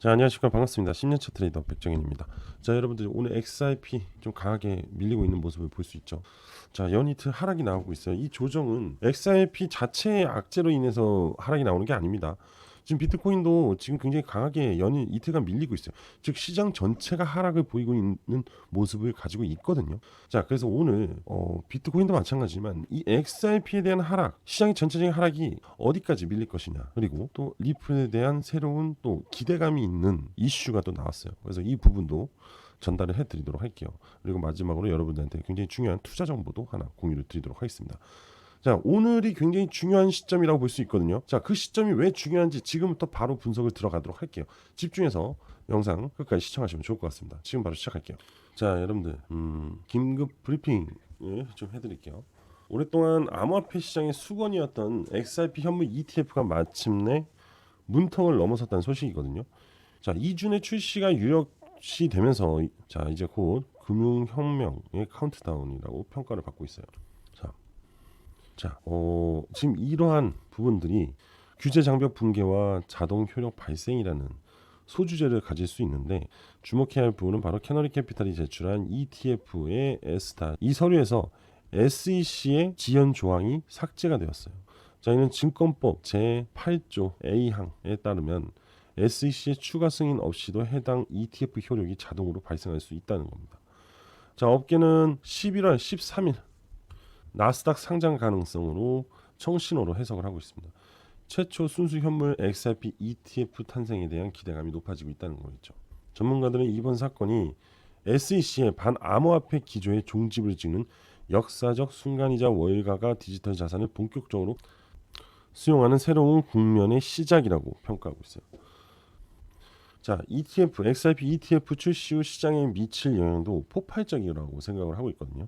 자 안녕하십니까. 반갑습니다. 10년차 트레이더 백정현입니다. 자 여러분들 오늘 XRP 좀 강하게 밀리고 있는 모습을 볼 수 있죠. 자 연이트 하락이 나오고 있어요. 이 조정은 XRP 자체의 악재로 인해서 하락이 나오는 게 아닙니다 지금 비트코인도 지금 굉장히 강하게 연일 이틀간 밀리고 있어요. 즉 시장 전체가 하락을 보이고 있는 모습을 가지고 있거든요. 자 그래서 오늘 어, 비트코인도 마찬가지지만 이 XRP에 대한 하락 시장의 전체적인 하락이 어디까지 밀릴 것이냐 그리고 또 리플에 대한 새로운 또 기대감이 있는 이슈가 또 나왔어요. 그래서 이 부분도 전달을 해드리도록 할게요. 그리고 마지막으로 여러분들한테 굉장히 중요한 투자 정보도 하나 공유를 드리도록 하겠습니다 자, 오늘이 굉장히 중요한 시점이라고 볼 수 있거든요. 자, 그 시점이 왜 중요한지 지금부터 바로 분석을 들어가도록 할게요. 집중해서 영상 끝까지 시청하시면 좋을 것 같습니다. 지금 바로 시작할게요. 자, 여러분들, 음, 긴급 브리핑 좀 해드릴게요. 오랫동안 암호화폐 시장의 수건이었던 XRP 현물 ETF가 마침내 문턱을 넘어섰다는 소식이거든요. 자, 이준의 출시가 유력시 되면서 자, 이제 곧 금융혁명의 카운트다운이라고 평가를 받고 있어요. 자, 어, 지금 이러한 부분들이 규제 장벽 붕괴와 자동 효력 발생이라는 소주제를 가질 수 있는데 주목해야 할 부분은 바로 캐너리 캐피탈이 제출한 ETF의 S타 이 서류에서 SEC의 지연 조항이 삭제가 되었어요. 자, 이는 증권법 제8조 A항에 따르면 SEC의 추가 승인 없이도 해당 ETF 효력이 자동으로 발생할 수 있다는 겁니다. 자, 업계는 11월 13일 나스닥 상장 가능성으로 청신호로 해석을 하고 있습니다. 최초 순수 현물 XRP ETF 탄생에 대한 기대감이 높아지고 있다는 거겠죠. 전문가들은 이번 사건이 SEC의 반암호화폐 기조의 종집을 찍는 역사적 순간이자 월가가 디지털 자산을 본격적으로 수용하는 새로운 국면의 시작이라고 평가하고 있어요. 자, ETF, XRP ETF 출시 후 시장에 미칠 영향도 폭발적이라고 생각을 하고 있거든요.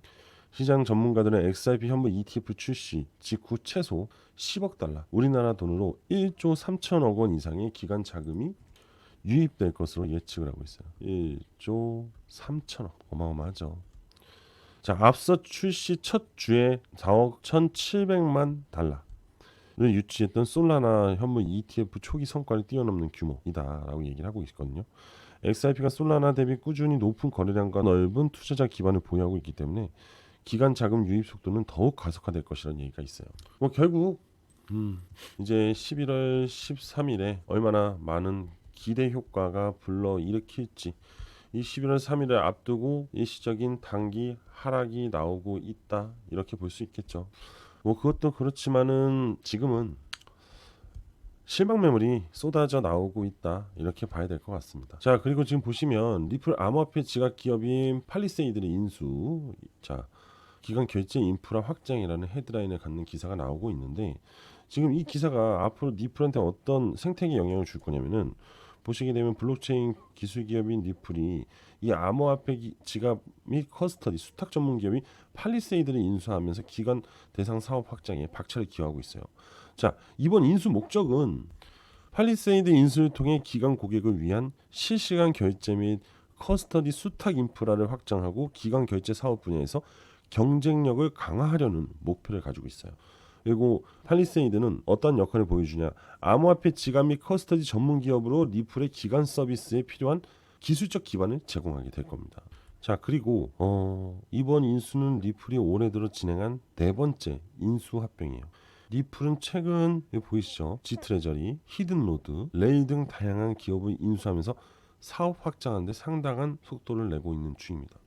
시장 전문가들은 XRP 현물 ETF 출시 직후 최소 10억 달러, 우리나라 돈으로 1조 3천억 원 이상의 기관 자금이 유입될 것으로 예측을 하고 있어요. 1조 3천억 어마어마하죠. 자, 앞서 출시 첫 주에 4억 1,700만 달러 를 유치했던 솔라나 현물 ETF 초기 성과를 뛰어넘는 규모이다라고 얘기를 하고 있거든요. XRP가 솔라나 대비 꾸준히 높은 거래량과 넓은 투자자 기반을 보유하고 있기 때문에 기간 자금 유입 속도는 더욱 가속화될 것이라는 얘기가 있어요. 뭐 결국 음, 이제 11월 13일에 얼마나 많은 기대 효과가 불러 일으킬지 이 11월 3일을 앞두고 일시적인 단기 하락이 나오고 있다 이렇게 볼 수 있겠죠. 뭐 그것도 그렇지만은 지금은 실망 매물이 쏟아져 나오고 있다 이렇게 봐야 될 것 같습니다. 자 그리고 지금 보시면 리플 암호화폐 지각 기업인 팔리세이드의 인수 자 기간 결제 인프라 확장이라는 헤드라인을 갖는 기사가 나오고 있는데 지금 이 기사가 앞으로 니플한테 어떤 생태계 영향을 줄 거냐면은 보시게 되면 블록체인 기술 기업인 니플이 이 암호화폐 지갑 및 커스터디 수탁 전문 기업이 팔리세이드를 인수하면서 기관 대상 사업 확장에 박차를 기하고 있어요. 자 이번 인수 목적은 팔리세이드 인수를 통해 기관 고객을 위한 실시간 결제 및 커스터디 수탁 인프라를 확장하고 기관 결제 사업 분야에서 경쟁력을 강화하려는 목표를 가지고 있어요. 그리고 팔리세이드는 어떤 역할을 보여주냐? 암호화폐 지갑 및 커스터디 전문 기업으로 리플의 기관 서비스에 필요한 기술적 기반을 제공하게 될 겁니다. 자 그리고 어, 이번 인수는 리플이 올해 들어 진행한 네 번째 인수 합병이에요. 리플은 최근 보이시죠? 지트레저리, 히든로드, 레일 등 다양한 기업을 인수하면서 사업 확장하는데 상당한 속도를 내고 있는 중입니다.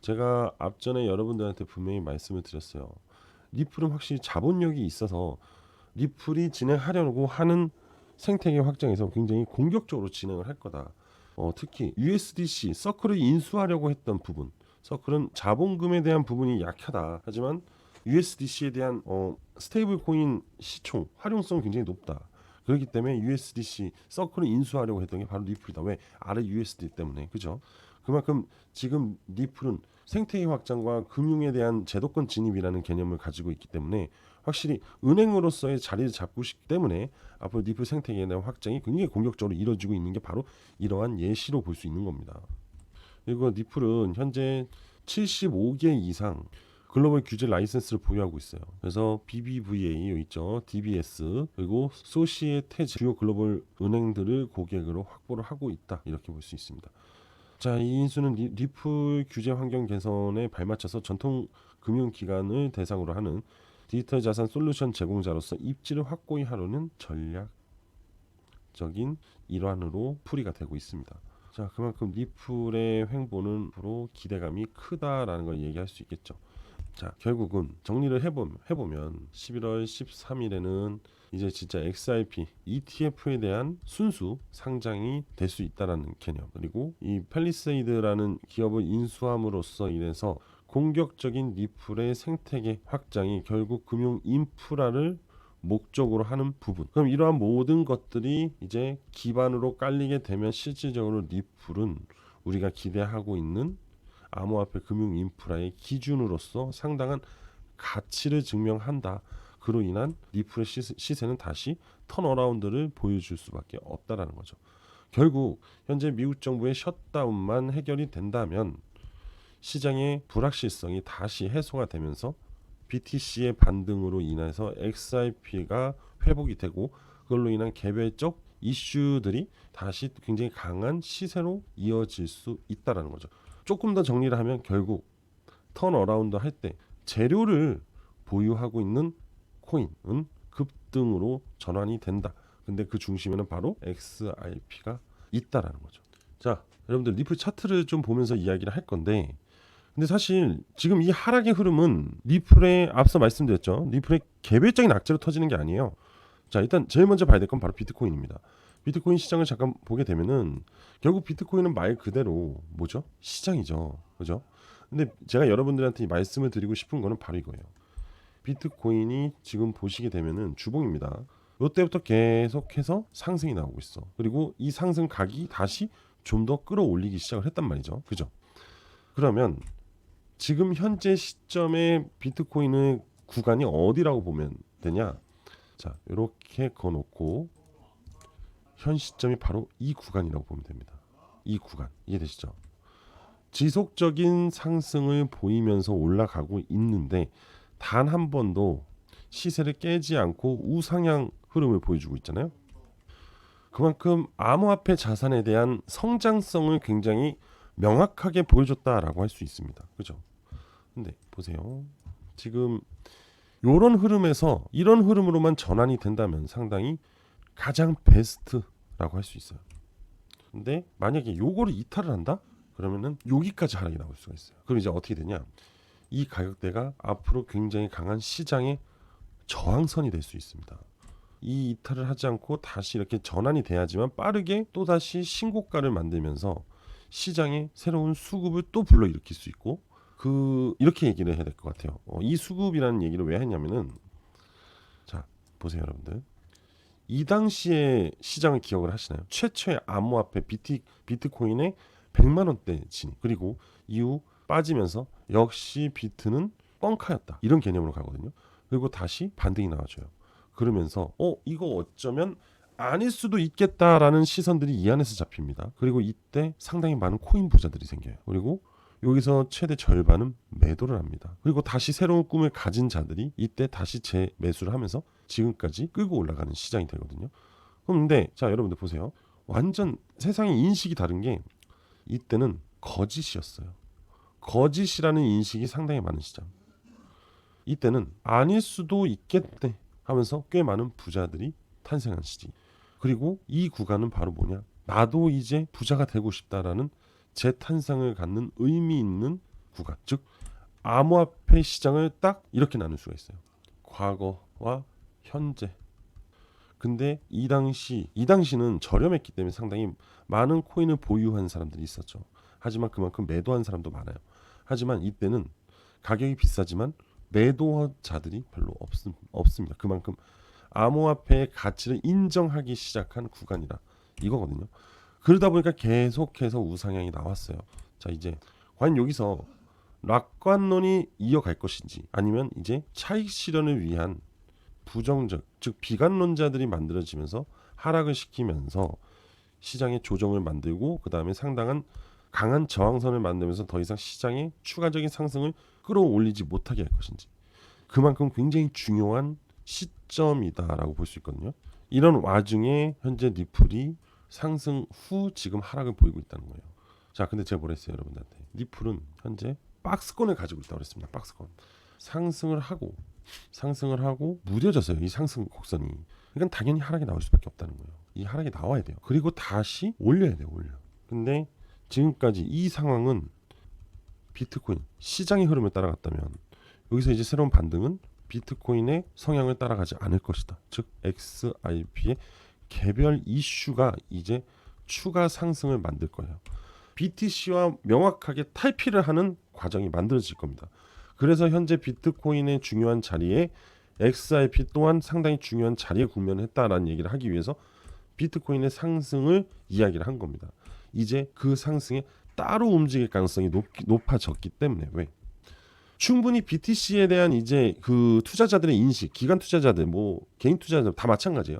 제가 앞전에 여러분들한테 분명히 말씀을 드렸어요. 리플은 확실히 자본력이 있어서 리플이 진행하려고 하는 생태계 확장에서 굉장히 공격적으로 진행을 할 거다. 어, 특히 USDC 서클을 인수하려고 했던 부분, 서클은 자본금에 대한 부분이 약하다. 하지만 USDC에 대한 어, 스테이블 코인 시총 활용성은 굉장히 높다. 그렇기 때문에 USDC 서클을 인수하려고 했던 게 바로 리플이다. 왜? 아래 USD 때문에. 그죠? 그만큼 지금 리플은 생태계 확장과 금융에 대한 제도권 진입이라는 개념을 가지고 있기 때문에 확실히 은행으로서의 자리를 잡고 있기 때문에 앞으로 리플 생태계에 대한 확장이 굉장히 공격적으로 이루어지고 있는 게 바로 이러한 예시로 볼 수 있는 겁니다. 그리고 리플은 현재 75개 이상 글로벌 규제 라이센스를 보유하고 있어요. 그래서 BBVA 있죠, DBS 그리고 소시에테즈 주요 글로벌 은행들을 고객으로 확보를 하고 있다 이렇게 볼 수 있습니다. 자, 이 인수는 리, 리플 규제 환경 개선에 발맞춰서 전통 금융기관을 대상으로 하는 디지털 자산 솔루션 제공자로서 입지를 확고히 하려는 전략적인 일환으로 풀이가 되고 있습니다. 자, 그만큼 리플의 횡보는 앞으로 기대감이 크다라는 걸 얘기할 수 있겠죠. 자, 결국은 정리를 해보면, 해보면 11월 13일에는 이제 진짜 XRP ETF에 대한 순수 상장이 될 수 있다라는 개념 그리고 이 펠리세이드라는 기업을 인수함으로써 인해서 공격적인 리플의 생태계 확장이 결국 금융 인프라를 목적으로 하는 부분. 그럼 이러한 모든 것들이 이제 기반으로 깔리게 되면 실질적으로 리플은 우리가 기대하고 있는 암호화폐 금융 인프라의 기준으로서 상당한 가치를 증명한다. 그로 인한 리플의 시세, 시세 는 다시 턴어라운드를 보여줄 수밖에 없다라는 거죠. 결국 현재 미국 정부의 셧다운만 해결이 된다면 시장의 불확실성이 다시 해소가 되면서 BTC의 반등으로 인해서 XRP가 회복이 되고 그걸로 인한 개별적 이슈들이 다시 굉장히 강한 시세로 이어질 수 있다라는 거죠. 조금 더 정리를 하면 결국 턴어라운드 할 때 재료를 보유하고 있는 코인은 급등으로 전환이 된다. 근데 그 중심에는 바로 XRP가 있다라는 거죠. 자, 여러분들 리플 차트를 좀 보면서 이야기를 할 건데 근데 사실 지금 이 하락의 흐름은 리플의 앞서 말씀드렸죠. 리플의 개별적인 악재로 터지는 게 아니에요. 자, 일단 제일 먼저 봐야 될 건 바로 비트코인입니다. 비트코인 시장을 잠깐 보게 되면은 결국 비트코인은 말 그대로 뭐죠? 시장이죠. 그죠? 근데 제가 여러분들한테 이 말씀을 드리고 싶은 거는 바로 이거예요. 비트코인이 지금 보시게 되면은 주봉입니다. 이때부터 계속해서 상승이 나오고 있어. 그리고 이 상승 각이 다시 좀 더 끌어올리기 시작을 했단 말이죠. 그죠? 그러면 지금 현재 시점의 비트코인의 구간이 어디라고 보면 되냐? 자, 이렇게 거놓고 현 시점이 바로 이 구간이라고 보면 됩니다. 이 구간 이해되시죠? 지속적인 상승을 보이면서 올라가고 있는데 단 한 번도 시세를 깨지 않고 우상향 흐름을 보여주고 있잖아요. 그만큼 암호화폐 자산에 대한 성장성을 굉장히 명확하게 보여줬다라고 할 수 있습니다. 그죠? 근데 보세요. 지금 이런 흐름에서 이런 흐름으로만 전환이 된다면 상당히 가장 베스트라고 할 수 있어요. 근데 만약에 요거를 이탈을 한다? 그러면은 여기까지 하락이 나올 수가 있어요. 그럼 이제 어떻게 되냐? 이 가격대가 앞으로 굉장히 강한 시장의 저항선이 될 수 있습니다. 이 이탈을 하지 않고 다시 이렇게 전환이 돼야지만 빠르게 또 다시 신고가를 만들면서 시장에 새로운 수급을 또 불러일으킬 수 있고 그 이렇게 얘기를 해야 될 것 같아요. 어, 이 수급이라는 얘기를 왜 했냐면은 자 보세요 여러분들 이 당시에 시장을 기억을 하시나요? 최초의 암호화폐 비트 비트코인의 100만 원대 진 그리고 이후 빠지면서 역시 비트는 뻥카였다 이런 개념으로 가거든요. 그리고 다시 반등이 나와줘요. 그러면서 어 이거 어쩌면 아닐 수도 있겠다라는 시선들이 이 안에서 잡힙니다. 그리고 이때 상당히 많은 코인 부자들이 생겨요. 그리고 여기서 최대 절반은 매도를 합니다. 그리고 다시 새로운 꿈을 가진 자들이 이때 다시 재매수를 하면서 지금까지 끌고 올라가는 시장이 되거든요. 그런데 자 여러분들 보세요. 완전 세상의 인식이 다른 게 이때는 거짓이었어요. 거짓이라는 인식이 상당히 많은 시장. 이때는 아닐 수도 있겠대 하면서 꽤 많은 부자들이 탄생한 시기. 그리고 이 구간은 바로 뭐냐? 나도 이제 부자가 되고 싶다라는 재탄생을 갖는 의미 있는 구간. 즉 암호화폐 시장을 딱 이렇게 나눌 수가 있어요. 과거와 현재. 근데 이 당시 이 당시는 저렴했기 때문에 상당히 많은 코인을 보유한 사람들이 있었죠. 하지만 그만큼 매도한 사람도 많아요. 하지만 이때는 가격이 비싸지만 매도자들이 별로 없음, 없습니다. 그만큼 암호화폐의 가치를 인정하기 시작한 구간이라 이거거든요. 그러다 보니까 계속해서 우상향이 나왔어요. 자 이제 과연 여기서 낙관론이 이어갈 것인지 아니면 이제 차익 실현을 위한 부정적 즉 비관론자들이 만들어지면서 하락을 시키면서 시장의 조정을 만들고 그 다음에 상당한 강한 저항선을 만들면서 더 이상 시장의 추가적인 상승을 끌어올리지 못하게 할 것인지 그만큼 굉장히 중요한 시점이다라고 볼 수 있거든요. 이런 와중에 현재 리플이 상승 후 지금 하락을 보이고 있다는 거예요. 자, 근데 제가 뭐랬어요, 여러분들한테? 리플은 현재 박스권을 가지고 있다고 그랬습니다. 박스권. 상승을 하고 상승을 하고 무뎌졌어요. 이 상승 곡선이. 그러니까 당연히 하락이 나올 수밖에 없다는 거예요. 이 하락이 나와야 돼요. 그리고 다시 올려야 돼요, 올려. 근데 지금까지 이 상황은 비트코인 시장의 흐름을 따라갔다면 여기서 이제 새로운 반등은 비트코인의 성향을 따라가지 않을 것이다. 즉 XRP의 개별 이슈가 이제 추가 상승을 만들 거예요. BTC와 명확하게 탈피를 하는 과정이 만들어질 겁니다. 그래서 현재 비트코인의 중요한 자리에 XRP 또한 상당히 중요한 자리에 국면했다라는 얘기를 하기 위해서 비트코인의 상승을 이야기를 한 겁니다. 이제 그 상승에 따로 움직일 가능성이 높, 높아졌기 때문에 왜? 충분히 BTC에 대한 이제 그 투자자들의 인식, 기관 투자자들, 뭐 개인 투자자들 다 마찬가지예요.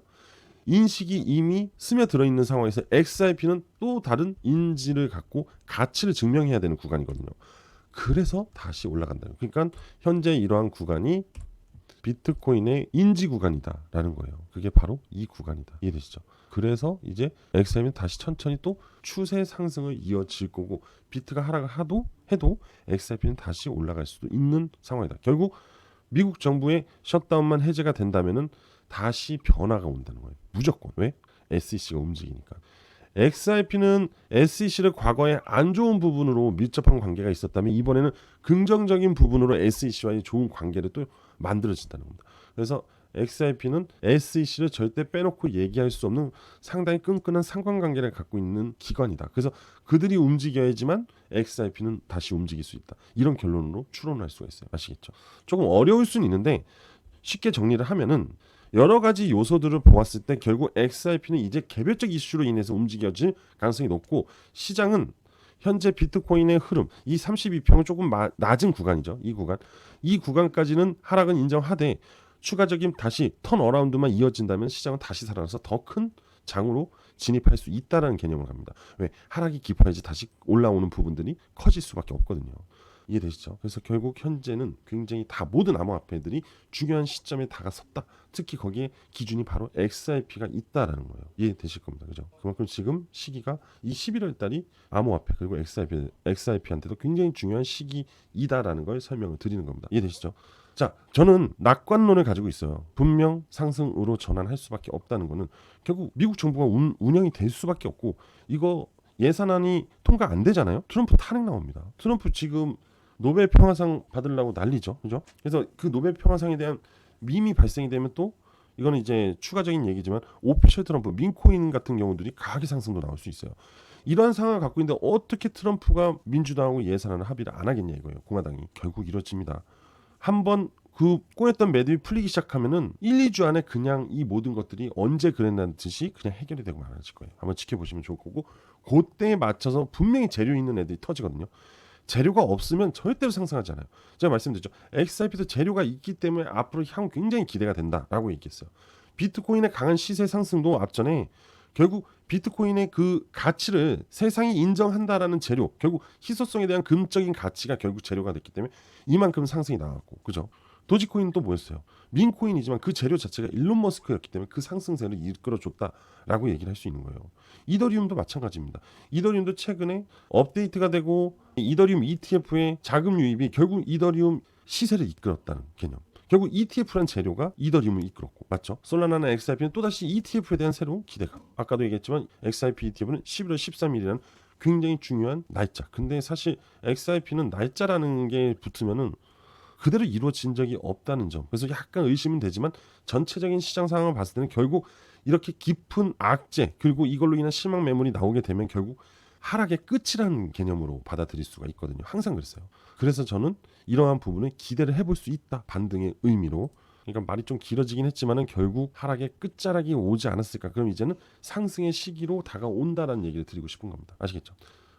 인식이 이미 스며들어 있는 상황에서 XRP는 또 다른 인지를 갖고 가치를 증명해야 되는 구간이거든요. 그래서 다시 올라간다. 그러니까 현재 이러한 구간이 비트코인의 인지 구간이다라는 거예요. 그게 바로 이 구간이다. 이해되시죠? 그래서 이제 XRP는 다시 천천히 또 추세 상승을 이어질 거고 비트가 하락을 하도 해도 XRP는 다시 올라갈 수도 있는 상황이다. 결국 미국 정부의 셧다운만 해제가 된다면은 다시 변화가 온다는 거예요. 무조건 왜? SEC가 움직이니까. XRP는 SEC를 과거에 안 좋은 부분으로 밀접한 관계가 있었다면 이번에는 긍정적인 부분으로 SEC와의 좋은 관계를 또 만들어진다는 겁니다. 그래서 XRP는 SEC를 절대 빼놓고 얘기할 수 없는 상당히 끈끈한 상관관계를 갖고 있는 기관이다. 그래서 그들이 움직여야지만 XRP는 다시 움직일 수 있다. 이런 결론으로 추론할 수가 있어요. 아시겠죠? 조금 어려울 수는 있는데 쉽게 정리를 하면은 여러 가지 요소들을 보았을 때 결국 XRP는 이제 개별적 이슈로 인해서 움직여질 가능성이 높고 시장은 현재 비트코인의 흐름 이 32평은 조금 마, 낮은 구간이죠. 이 구간. 이 구간까지는 하락은 인정하되 추가적인 다시 턴 어라운드만 이어진다면 시장은 다시 살아나서 더 큰 장으로 진입할 수 있다라는 개념을 갑니다. 왜 하락이 깊어야지 다시 올라오는 부분들이 커질 수밖에 없거든요. 이해되시죠? 그래서 결국 현재는 굉장히 다 모든 암호화폐들이 중요한 시점에 다가섰다. 특히 거기에 기준이 바로 XRP가 있다라는 거예요. 이해되실 겁니다. 그죠? 그만큼 지금 시기가 이 11월 달이 암호화폐 그리고 XRP, XRP한테도 굉장히 중요한 시기이다라는 걸 설명을 드리는 겁니다. 이해되시죠? 자, 저는 낙관론을 가지고 있어요. 분명 상승으로 전환할 수밖에 없다는 거는 결국 미국 정부가 운, 운영이 될 수밖에 없고 이거 예산안이 통과 안 되잖아요. 트럼프 탄핵 나옵니다. 트럼프 지금 노벨 평화상 받으려고 난리죠. 그죠? 그래서 그 노벨 평화상에 대한 밈이 발생이 되면 또 이거는 이제 추가적인 얘기지만 오피셜 트럼프 민코인 같은 경우들이 가계 상승도 나올 수 있어요. 이러한 상황을 갖고 있는데 어떻게 트럼프가 민주당하고 예산안을 합의를 안 하겠냐 이거예요. 공화당이 결국 이뤄집니다. 한번 그 꼬였던 매듭이 풀리기 시작하면은 1, 2주 안에 그냥 이 모든 것들이 언제 그랬다는 듯이 그냥 해결이 되고 말아질 거예요. 한번 지켜보시면 좋을 거고 그때에 맞춰서 분명히 재료 있는 애들이 터지거든요. 재료가 없으면 절대로 상승하지 않아요. 제가 말씀드렸죠. XRP도 재료가 있기 때문에 앞으로 향후 굉장히 기대가 된다라고 얘기했어요. 비트코인의 강한 시세 상승도 앞전에 결국 비트코인의 그 가치를 세상이 인정한다라는 재료, 결국 희소성에 대한 금적인 가치가 결국 재료가 됐기 때문에 이만큼 상승이 나왔고, 그죠? 도지코인은 또 뭐였어요? 민코인이지만 그 재료 자체가 일론 머스크였기 때문에 그 상승세를 이끌어줬다라고 얘기를 할 수 있는 거예요. 이더리움도 마찬가지입니다. 이더리움도 최근에 업데이트가 되고 이더리움 ETF의 자금 유입이 결국 이더리움 시세를 이끌었다는 개념. 결국 ETF란 재료가 이더리움을 이끌었고 맞죠? 솔라나나 XRP는 또다시 ETF에 대한 새로운 기대감. 아까도 얘기했지만 XRP ETF는 11월 13일이라는 굉장히 중요한 날짜. 근데 사실 XRP는 날짜라는 게 붙으면은 그대로 이루어진 적이 없다는 점. 그래서 약간 의심은 되지만 전체적인 시장 상황을 봤을 때는 결국 이렇게 깊은 악재 그리고 이걸로 인한 실망 매물이 나오게 되면 결국 하락의 끝이라는 개념으로 받아들일 수가 있거든요. 항상 그랬어요. 그래서 저는 이러한 부분을 기대를 해볼 수 있다. 반등의 의미로. 그러니까 말이 좀 길어지긴 했지만은 결국 하락의 끝자락이 오지 않았을까. 그럼 이제는 상승의 시기로 다가온다라는 얘기를 드리고 싶은 겁니다. 아시겠죠?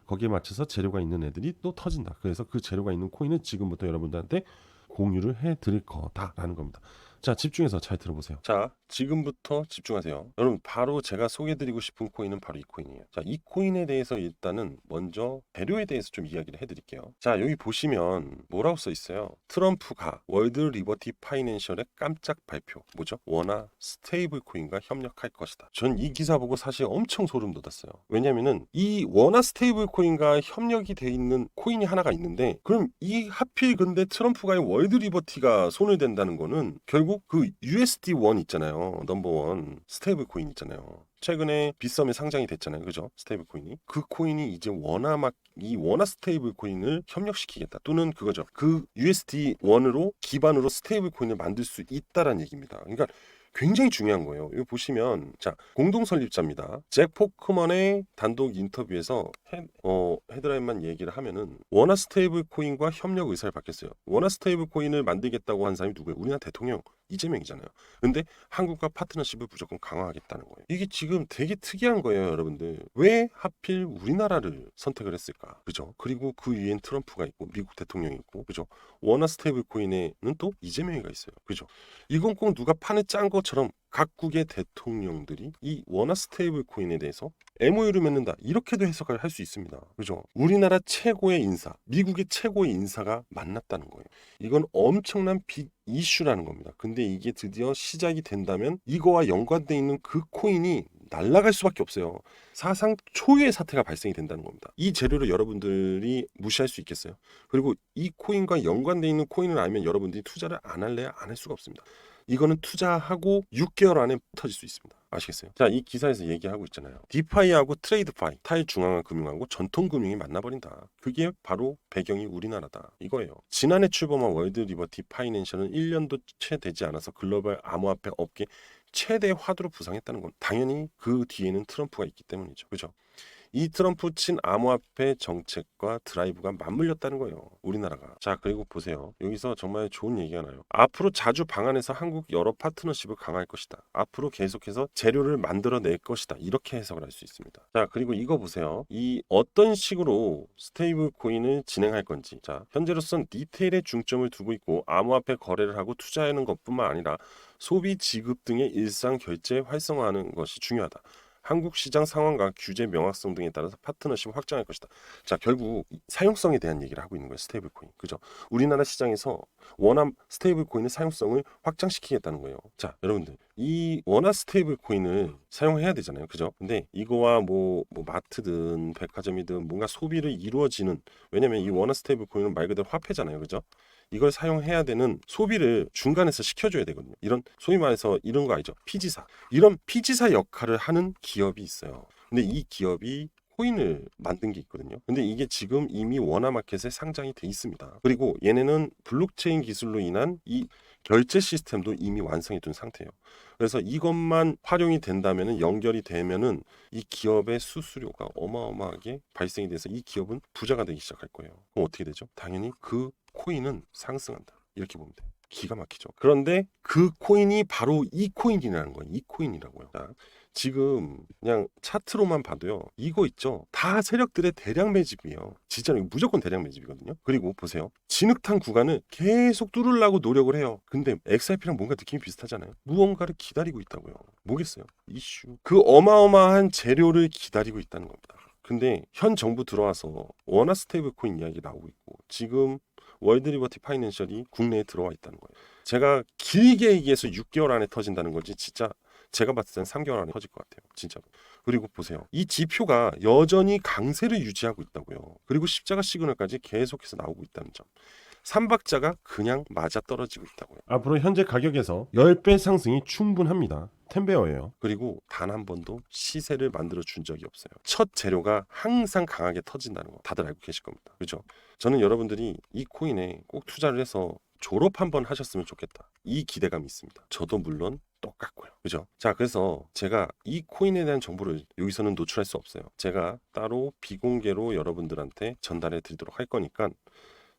거기에 맞춰서 재료가 있는 애들이 또 터진다. 그래서 그 재료가 있는 코인은 지금부터 여러분들한테 공유를 해 드릴 거다라는 겁니다. 자, 집중해서 잘 들어보세요. 자, 지금부터 집중하세요. 여러분, 바로 제가 소개해드리고 싶은 코인은 바로 이 코인이에요. 자, 이 코인에 대해서 일단은 먼저 재료에 대해서 좀 이야기를 해드릴게요. 자, 여기 보시면 뭐라고 써 있어요? 트럼프가 월드 리버티 파이낸셜의 깜짝 발표. 뭐죠? 원화 스테이블 코인과 협력할 것이다. 전 이 기사 보고 사실 엄청 소름 돋았어요. 왜냐면은 이 원화 스테이블 코인과 협력이 돼 있는 코인이 하나가 있는데 그럼 이 하필 근데 트럼프가 이 월드 리버티가 손을 댄다는 거는 결국 그 USD 원 있잖아요. 넘버 원 스테이블 코인 있잖아요. 최근에 빗썸에 상장이 됐잖아요. 그죠? 스테이블 코인이. 그 코인이 이제 원화 막 이 원화 스테이블 코인을 협력시키겠다. 또는 그거죠. 그 USD 원으로 기반으로 스테이블 코인을 만들 수 있다라는 얘기입니다. 그러니까 굉장히 중요한 거예요. 이거 보시면 자 공동 설립자입니다. 잭 포크먼의 단독 인터뷰에서 헤, 어, 헤드라인만 얘기를 하면은 원화 스테이블 코인과 협력 의사를 밝혔어요. 원화 스테이블 코인을 만들겠다고 한 사람이 누구예요? 우리나라 대통령 이재명이잖아요. 근데 한국과 파트너십을 무조건 강화하겠다는 거예요. 이게 지금 되게 특이한 거예요, 여러분들. 왜 하필 우리나라를 선택을 했을까? 그죠? 그리고 그 위엔 트럼프가 있고 미국 대통령이 있고 그죠? 원화 스테이블 코인에는 또 이재명이가 있어요. 그죠? 이건 꼭 누가 판을 짠 것처럼 각국의 대통령들이 이 원화 스테이블 코인에 대해서 MOU를 맺는다. 이렇게도 해석을 할 수 있습니다. 그죠? 우리나라 최고의 인사, 미국의 최고의 인사가 만났다는 거예요. 이건 엄청난 빅 이슈라는 겁니다. 근데 이게 드디어 시작이 된다면 이거와 연관돼 있는 그 코인이 날아갈 수밖에 없어요. 사상 초유의 사태가 발생이 된다는 겁니다. 이 재료를 여러분들이 무시할 수 있겠어요? 그리고 이 코인과 연관돼 있는 코인을 알면 여러분들이 투자를 안 할래야 안 할 수가 없습니다. 이거는 투자하고 6개월 안에 터질 수 있습니다. 아시겠어요? 자, 이 기사에서 얘기하고 있잖아요. 디파이하고 트레이드파이, 탈중앙화 금융하고 전통금융이 만나버린다. 그게 바로 배경이 우리나라다. 이거예요. 지난해 출범한 월드 리버티 파이낸셜은 1년도 채 되지 않아서 글로벌 암호화폐 업계 최대 화두로 부상했다는 건 당연히 그 뒤에는 트럼프가 있기 때문이죠. 그죠? 이 트럼프 친 암호화폐 정책과 드라이브가 맞물렸다는 거예요. 우리나라가. 자, 그리고 보세요. 여기서 정말 좋은 얘기가 나요. 앞으로 자주 방안에서 한국 여러 파트너십을 강화할 것이다. 앞으로 계속해서 재료를 만들어낼 것이다. 이렇게 해석을 할 수 있습니다. 자, 그리고 이거 보세요. 이 어떤 식으로 스테이블 코인을 진행할 건지. 자, 현재로선 디테일에 중점을 두고 있고 암호화폐 거래를 하고 투자하는 것뿐만 아니라 소비 지급 등의 일상 결제 활성화하는 것이 중요하다. 한국 시장 상황과 규제 명확성 등에 따라서 파트너십을 확장할 것이다. 자, 결국 사용성에 대한 얘기를 하고 있는 거예요. 스테이블 코인. 그죠? 우리나라 시장에서 원화 스테이블 코인의 사용성을 확장시키겠다는 거예요. 자, 여러분들. 이 원화 스테이블 코인을 사용해야 되잖아요. 그죠? 근데 이거와 뭐, 뭐 마트든 백화점이든 뭔가 소비를 이루어지는 왜냐면 이 원화 스테이블 코인은 말 그대로 화폐잖아요. 그죠? 이걸 사용해야 되는 소비를 중간에서 시켜줘야 되거든요. 이런 소위 말해서 이런 거 알죠? 피지사. 이런 피지사 역할을 하는 기업이 있어요. 근데 이 기업이 코인을 만든 게 있거든요. 근데 이게 지금 이미 원화마켓에 상장이 돼 있습니다. 그리고 얘네는 블록체인 기술로 인한 이 결제 시스템도 이미 완성이 된 상태예요. 그래서 이것만 활용이 된다면은 연결이 되면은 이 기업의 수수료가 어마어마하게 발생이 돼서 이 기업은 부자가 되기 시작할 거예요. 그럼 어떻게 되죠? 당연히 그 코인은 상승한다. 이렇게 보면 돼요. 기가 막히죠. 그런데 그 코인이 바로 이 코인이라는 거예요. 이 코인이라고요. 자, 지금 그냥 차트로만 봐도요. 이거 있죠. 다 세력들의 대량 매집이에요. 진짜로 무조건 대량 매집이거든요. 그리고 보세요. 진흙탕 구간을 계속 뚫으려고 노력을 해요. 근데 XRP랑 뭔가 느낌이 비슷하잖아요. 무언가를 기다리고 있다고요. 뭐겠어요? 이슈. 그 어마어마한 재료를 기다리고 있다는 겁니다. 근데 현 정부 들어와서 원화 스테이블 코인 이야기 나오고 있고 지금 월드 리버티 파이낸셜이 국내에 들어와 있다는 거예요. 제가 길게 얘기해서 6개월 안에 터진다는 거지 진짜 제가 봤을 땐 3개월 안에 터질 것 같아요. 진짜로. 그리고 보세요. 이 지표가 여전히 강세를 유지하고 있다고요. 그리고 십자가 시그널까지 계속해서 나오고 있다는 점. 삼박자가 그냥 맞아 떨어지고 있다고요. 앞으로 현재 가격에서 10배 상승이 충분합니다. 텐베어예요. 그리고 단 한 번도 시세를 만들어 준 적이 없어요. 첫 재료가 항상 강하게 터진다는 거 다들 알고 계실 겁니다. 그죠? 저는 여러분들이 이 코인에 꼭 투자를 해서 졸업 한번 하셨으면 좋겠다. 이 기대감이 있습니다. 저도 물론 똑같고요. 그죠? 자, 그래서 제가 이 코인에 대한 정보를 여기서는 노출할 수 없어요. 제가 따로 비공개로 여러분들한테 전달해 드리도록 할 거니까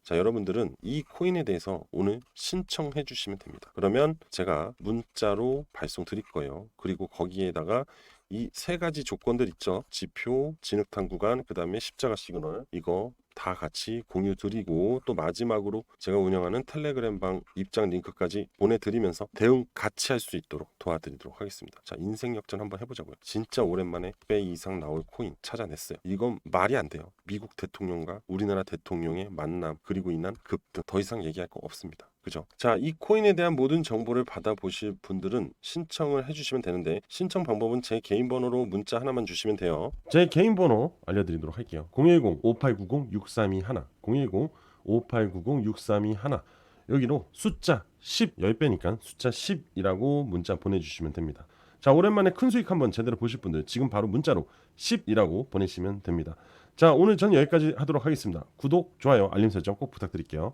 자, 여러분들은 이 코인에 대해서 오늘 신청해 주시면 됩니다. 그러면 제가 문자로 발송 드릴 거예요. 그리고 거기에다가 이 세 가지 조건들 있죠. 지표, 진흙탕 구간, 그 다음에 십자가 시그널 이거 다 같이 공유 드리고 또 마지막으로 제가 운영하는 텔레그램 방 입장 링크까지 보내드리면서 대응 같이 할 수 있도록 도와드리도록 하겠습니다. 자 인생 역전 한번 해보자고요. 진짜 오랜만에 배 이상 나올 코인 찾아냈어요. 이건 말이 안 돼요. 미국 대통령과 우리나라 대통령의 만남 그리고 인한 급등 더 이상 얘기할 거 없습니다. 그죠? 자, 이 코인에 대한 모든 정보를 받아보실 분들은 신청을 해주시면 되는데 신청 방법은 제 개인 번호로 문자 하나만 주시면 돼요. 제 개인 번호 알려드리도록 할게요. 010-5890-6321 010-5890-6321 여기로 숫자 10 10배니까 숫자 10이라고 문자 보내주시면 됩니다. 자 오랜만에 큰 수익 한번 제대로 보실 분들 지금 바로 문자로 10이라고 보내시면 됩니다. 자 오늘 전 여기까지 하도록 하겠습니다. 구독, 좋아요, 알림 설정 꼭 부탁드릴게요.